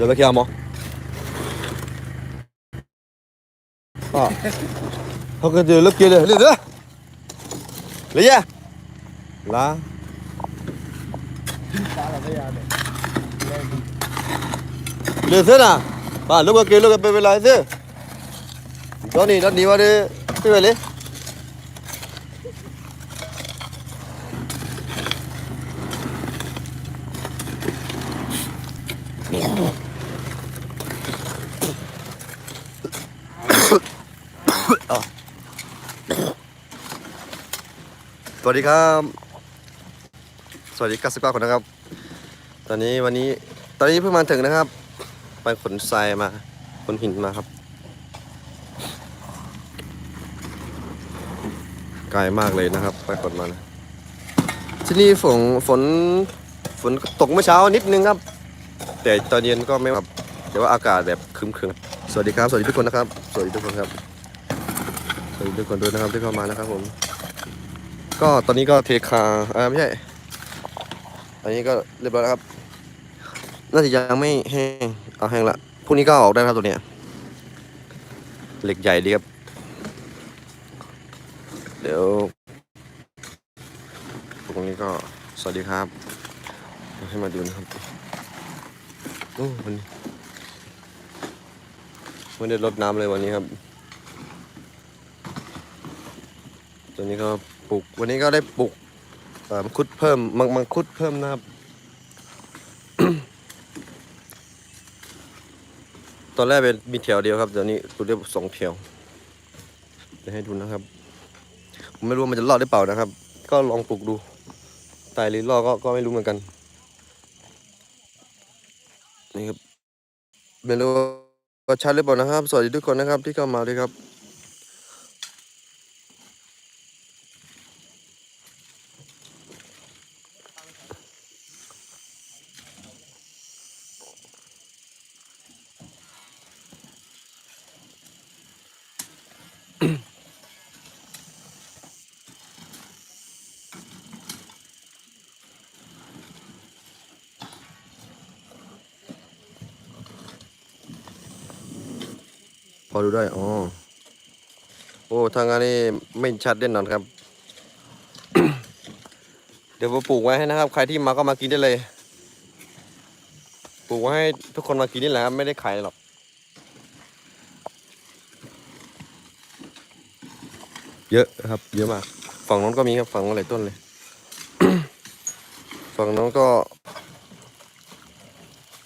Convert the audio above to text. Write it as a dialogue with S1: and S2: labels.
S1: Dove chiamo? À. Thôi cái từ lớp kia đây, lên nữa. Lấy ra. Lá. Lên thế nào? Bà lúc kia lúc bên bên lại thế. Đó này nó đi vào đi. Thế về lấy. Yeah. สวัสดีครับ สวัสดีกัสก้าคนนะครับ ตอนนี้วันนี้ตอนนี้เพิ่งมาถึงนะครับ ไปขนทรายมาขนหินมาครับ ไกลมากเลยนะครับ ไปขนมานะที่นี่ฝนฝนฝนตกเมื่อเช้านิดนึงครับ แต่ตอนเย็นก็ไม่แบบแต่ว่าอากาศแบบครึมๆสวัสดีครับ สวัสดีทุกคนนะครับ สวัสดีทุกคนครับ สวัสดีทุกคนด้วยนะครับที่เข้ามานะครับผม ก็ตอนนี้ก็เทคาเออไม่ใช่ อันนี้ก็เรียบร้อยแล้วครับ น่าจะยังไม่แห้ง เอาแห้งละ พรุ่งนี้ก็ออกได้ครับตัวเนี้ย เหล็กใหญ่ดีครับ เดี๋ยว ตรงนี้ก็ สวัสดีครับ ให้มาดูนะครับ โอ้วันนี้ไม่ได้รดน้ำเลยวันนี้ครับ ตัวนี้ก็ปลูก วันนี้ก็ได้ปลูกมังคุดเพิ่มมังมังคุดเพิ่มนะครับ ตอนแรกเป็นมีแถวเดียวครับเดี๋ยวนี้ปลูกได้สองแถวเดี๋ยวให้ดูนะครับ ผมไม่รู้ว่ามันจะรอดหรือเปล่านะครับ ก็ลองปลูกดูตายหรือรอดก็ก็ไม่รู้เหมือนกัน นี่ครับไม่รู้ว่าชัดหรือเปล่านะครับ สวัสดีทุกคนนะครับ ที่เข้ามาด้วยครับ พอดูได้ อ๋อ โอ้ ทางงานนี้ไม่ชัดแน่นอนครับ เดี๋ยวผมปลูกไว้ให้นะครับ ใครที่มาก็มากินได้เลย ปลูกไว้ให้ทุกคนมากินนี่แหละครับ ไม่ได้ขายหรอก เยอะครับ เยอะมาก ฝั่งน้นก็มีครับ ฝั่งโน้นหลายต้นเลย ฝั่งน้นก็